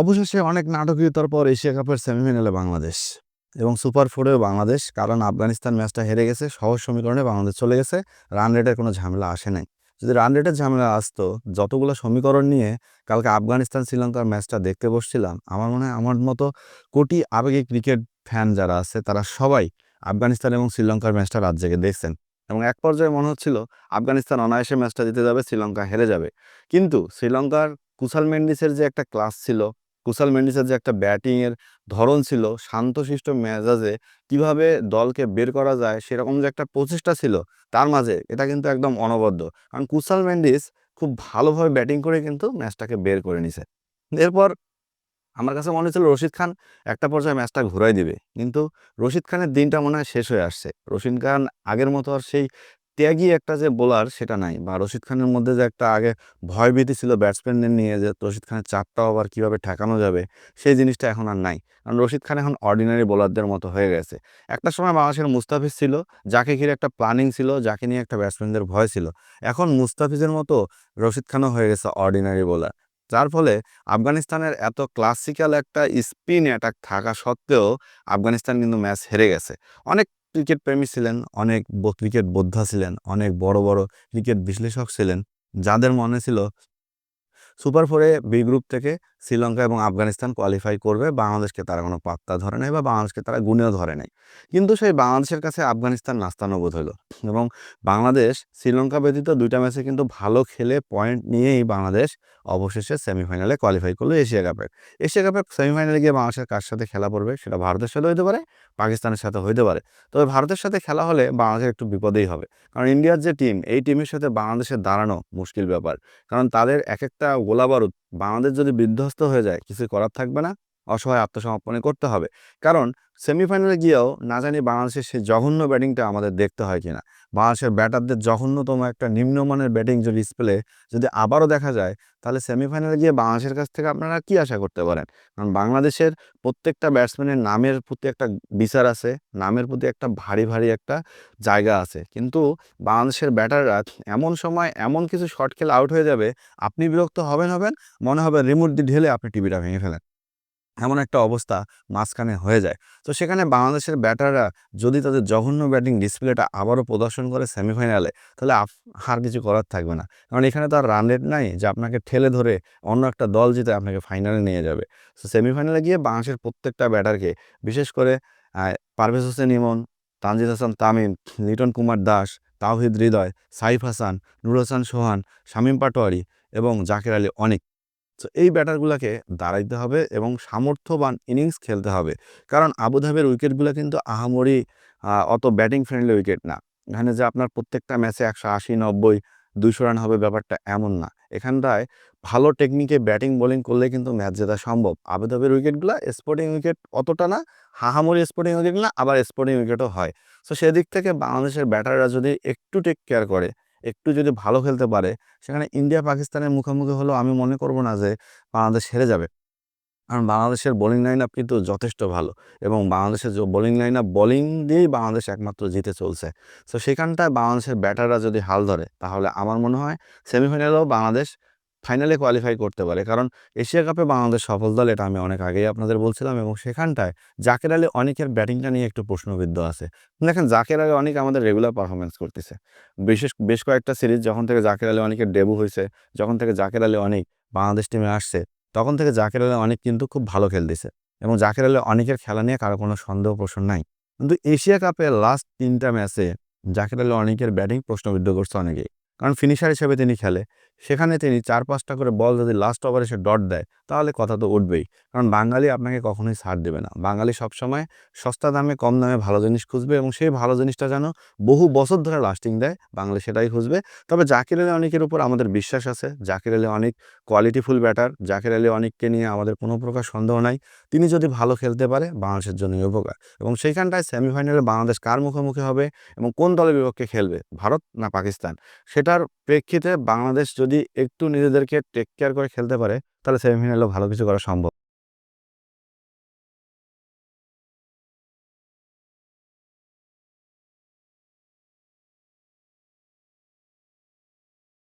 অবশেষে অনেক নাটকীয়তার পর এশিয়া কাপের সেমিফাইনালে বাংলাদেশ এবং সুপার ফোরেও বাংলাদেশ, কারণ আফগানিস্তান ম্যাচটা হেরে গেছে, সহজ সমীকরণে বাংলাদেশ চলে গেছে। রান রেটের কোনো ঝামেলা আসে নাই। যদি রান রেটের ঝামেলা আসতো, যতগুলো সমীকরণ নিয়ে কালকে আফগানিস্তান শ্রীলঙ্কার ম্যাচটা দেখতে বসছিলাম, আমার মনে হয় আমার মতো কোটি আবেগী ক্রিকেট ফ্যান যারা আছে, তারা সবাই আফগানিস্তান এবং শ্রীলঙ্কার ম্যাচটা রাত জেগে দেখছেন। এবং এক পর্যায়ে মনে হচ্ছিল, আফগানিস্তান অনায়াসে ম্যাচটা জিতে যাবে, শ্রীলঙ্কা হেরে যাবে। কিন্তু শ্রীলঙ্কার কুশাল মেন্ডিসের যে একটা ক্লাস ছিল কুশাল মেন্ডিসের যে একটা ব্যাটিংয়ের ধরন ছিল, শান্তশিষ্ট মেজাজে কীভাবে দলকে বের করা যায়, সেরকম যে একটা প্রচেষ্টা ছিল, তার মাঝে এটা কিন্তু একদম অনবদ্য। কারণ কুশাল মেন্ডিস খুব ভালোভাবে ব্যাটিং করে কিন্তু ম্যাচটাকে বের করে নিছে। এরপর আমার কাছে মনে হচ্ছিল রশিদ খান একটা পর্যায়ে ম্যাচটা ঘুরাই দিবে। কিন্তু রশিদ খানের দিনটা মনে হয় শেষ হয়ে আসছে। রশিদ খান আগের মতো আর সেই ত্যাগী একটা যে বোলার, সেটা নাই। বা রশিদ খানের মধ্যে যে একটা আগে ভয়ভীতি ছিল ব্যাটসম্যানদের নিয়ে যে রশিদ খানের চারটা ওভার কীভাবে ঠেকানো যাবে, সেই জিনিসটা এখন আর নাই। কারণ রশিদ খান এখন অর্ডিনারি বোলারদের মতো হয়ে গেছে। একটা সময় বাংলাদেশের মুস্তাফিজ ছিল, যাকে ঘিরে একটা প্ল্যানিং ছিল, যাকে নিয়ে একটা ব্যাটসম্যানদের ভয় ছিল। এখন মুস্তাফিজের মতো রশিদ খানও হয়ে গেছে অর্ডিনারি বোলার। যার ফলে আফগানিস্তানের এত ক্লাসিক্যাল একটা স্পিন অ্যাটাক থাকা সত্ত্বেও আফগানিস্তান কিন্তু ম্যাচ হেরে গেছে। অনেক ক্রিকেট প্রেমী ছিলেন, অনেক ক্রিকেট বোদ্ধা ছিলেন, অনেক বড় বড় ক্রিকেট বিশ্লেষক ছিলেন, যাদের মনে ছিল সুপার ফোরে বি গ্রুপ থেকে শ্রীলঙ্কা এবং আফগানিস্তান কোয়ালিফাই করবে, বাংলাদেশকে তারা কোনো পাত্তা ধরে নাই বা বাংলাদেশকে তারা গুণেও ধরে নাই। কিন্তু সেই বাংলাদেশের কাছে আফগানিস্তান নাস্তানবোধ হলো এবং বাংলাদেশ, শ্রীলঙ্কা ব্যতীত দুইটা ম্যাচে কিন্তু ভালো খেলে পয়েন্ট নিয়েই বাংলাদেশ অবশেষে সেমিফাইনালে কোয়ালিফাই করল এশিয়া কাপের এশিয়া কাপের সেমিফাইনালে গিয়ে বাংলাদেশের কার সাথে খেলা পড়বে সেটা ভারতের সাথে হতে পারে, পাকিস্তানের সাথে হতে পারে। তবে ভারতের সাথে খেলা হলে বাংলাদেশের একটু বিপদেই হবে। কারণ ইন্ডিয়ার যে টিম এই টিমের সাথে বাংলাদেশের দাঁড়ানো মুশকিল ব্যাপার। কারণ তাদের এক একটা গোলা বারুদ বাংলাদেশ যদি বিধ্বস্ত হয়ে যায় কিছু করার থাকবে না অসহায় আত্মসমর্পণে করতে হবে। কারণ সেমিফাইনালে গিয়েও না জানি বাংলাদেশের সেই জঘন্য ব্যাটিংটা আমাদের দেখতে হয় কিনা। বাংলাদেশের ব্যাটারদের জঘন্যতম একটা নিম্নমানের ব্যাটিং যদি ডিসপ্লে যদি আবারও দেখা যায়, তাহলে সেমিফাইনালে গিয়ে বাংলাদেশের কাছ থেকে আপনারা কি আশা করতে পারেন? কারণ বাংলাদেশের প্রত্যেকটা ব্যাটসম্যানের নামের প্রতি একটা বিচার আছে, নামের প্রতি একটা ভারী ভারী একটা জায়গা আছে। কিন্তু বাংলাদেশের ব্যাটাররা এমন সময় এমন কিছু শর্ট খেলে আউট হয়ে যাবে, আপনি বিরক্ত হবেন হবেন, মনে হবে রিমোট দিয়ে ঢেলে আপনি টিভিটা ভেঙে ফেলেন। এমন একটা অবস্থা মাঝখানে হয়ে যায়। তো সেখানে বাংলাদেশের ব্যাটাররা যদি তাদের জঘন্য ব্যাটিং ডিসপ্লেটা আবারও প্রদর্শন করে সেমিফাইনালে, তাহলে আর কিছু করার থাকবে না। কারণ এখানে তো আর রান রেট নাই যে আপনাকে ঠেলে ধরে অন্য একটা দল জিতে আপনাকে ফাইনালে নিয়ে যাবে। তো সেমিফাইনালে গিয়ে বাংলাদেশের প্রত্যেকটা ব্যাটারকে, বিশেষ করে পারভেজ হোসেন ইমন, তানজিদ হাসান তামিম, লিটন কুমার দাস, তাওহিদ হৃদয়, সাইফ হাসান নুর হাসান সোহান, শামীম পাটোয়ারি এবং জাকের আলী অনেক। তো এই ব্যাটারগুলোকে দাঁড়াইতে হবে এবং সামর্থ্যবান ইনিংস খেলতে হবে। কারণ আবুধাবির উইকেটগুলো কিন্তু আহামরি অত ব্যাটিং ফ্রেন্ডলি উইকেট না। এখানে যে আপনার প্রত্যেকটা ম্যাচে একশো আশি, নব্বই, দুইশো রান হবে ব্যাপারটা এমন না। এখানটায় ভালো টেকনিকে ব্যাটিং, বোলিং করলে কিন্তু ম্যাচ জেতা সম্ভব। আবুধাবির উইকেটগুলো স্পোর্টিং উইকেট অতটা না, হাহামরি স্পোর্টিং উইকেট না, আবার স্পোর্টিং উইকেটও হয়। তো সেদিক থেকে বাংলাদেশের ব্যাটাররা যদি একটু টেক কেয়ার করে একটু যদি ভালো খেলতে পারে, সেখানে ইন্ডিয়া পাকিস্তানের মুখোমুখি হলেও আমি মনে করব না যে বাংলাদেশ হেরে যাবে। কারণ বাংলাদেশের বোলিং লাইন আপ কিন্তু যথেষ্ট ভালো এবং বাংলাদেশের যে বোলিং লাইন আপ বোলিং দিয়েই বাংলাদেশ একমাত্র জিতে চলছে। তো সেখানটায় বাংলাদেশের ব্যাটাররা যদি হাল ধরে, তাহলে আমার মনে হয় সেমিফাইনালেও বাংলাদেশ ফাইনালে কোয়ালিফাই করতে পারে। কারণ এশিয়া কাপে বাংলাদেশ সফল দল, এটা আমি অনেক আগেই আপনাদের বলছিলাম এবং সেখানটায় জাকের আলী অনেকের ব্যাটিংটা নিয়ে একটু প্রশ্নবিদ্ধ আছে। দেখেন, জাকের আলী অনেক আমাদের রেগুলার পারফরমেন্স করতেছে। বিশেষ, বেশ কয়েকটা সিরিজ যখন থেকে জাকের আলী অনেকের ডেবু হয়েছে, যখন থেকে জাকের আলী অনেক বাংলাদেশ টিমে আসছে, তখন থেকে জাকের আলী অনেক কিন্তু খুব ভালো খেলতেছে এবং জাকের আলী অনেকের খেলা নিয়ে কারও কোনো সন্দেহ প্রশ্ন নাই। কিন্তু এশিয়া কাপের লাস্ট তিনটা ম্যাচে জাকের আলী অনেকের ব্যাটিং প্রশ্নবিদ্ধ করছে অনেকেই। কারণ ফিনিশার হিসেবে তিনি খেলে। সেখানে তিনি চার পাঁচটা করে বল যদি লাস্ট ওভারে সে ডট দেয়, তাহলে কথা তো উঠবেই। কারণ বাঙালি আপনাকে কখনোই ছাড় দেবে না। বাঙালি সবসময় সস্তা দামে, কম দামে ভালো জিনিস খুঁজবে এবং সেই ভালো জিনিসটা যেন বহু বছর ধরে লাস্টিং দেয়, বাঙালি সেটাই খুঁজবে। তবে জাকির আলী অনেকের উপর আমাদের বিশ্বাস আছে। জাকির আলী অনেক কোয়ালিটিফুল ব্যাটার জাকের আলী অনেককে নিয়ে আমাদের কোনো প্রকার সন্দেহ নাই। তিনি যদি ভালো খেলতে পারে, বাংলাদেশের জন্যই উপকার। এবং সেইখানটায় সেমিফাইনালে বাংলাদেশ কার মুখোমুখি হবে এবং কোন দলের বিপক্ষে খেলবে, ভারত না পাকিস্তান? সেটার প্রেক্ষিতে বাংলাদেশ যদি একটু নিজেদেরকে টেক কেয়ার করে খেলতে পারে, তাহলে সেমিফাইনালেও ভালো কিছু করা সম্ভব।